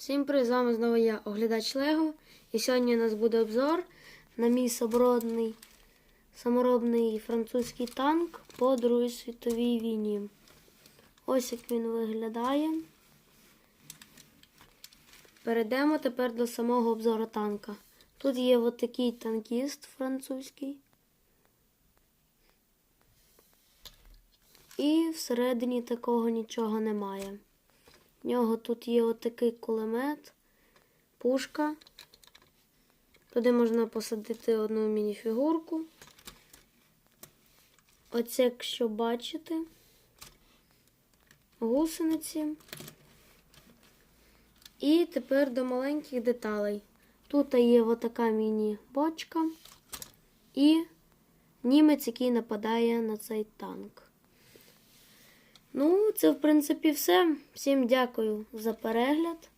Всім привіт, з вами знову я, оглядач Лего. І сьогодні у нас буде обзор на мій саморобний, саморобний французький танк по Другій світовій війні. Ось як він виглядає. Перейдемо тепер до самого обзору танка. Тут є от такий танкіст французький. І всередині такого нічого немає. В нього тут є отакий кулемет, пушка. Туди можна посадити одну мініфігурку. Оце, якщо бачите, гусениці. І тепер до маленьких деталей. Тут є отака міні-бочка і німець, який нападає на цей танк. Ну, це, в принципі, все. Всім дякую за перегляд.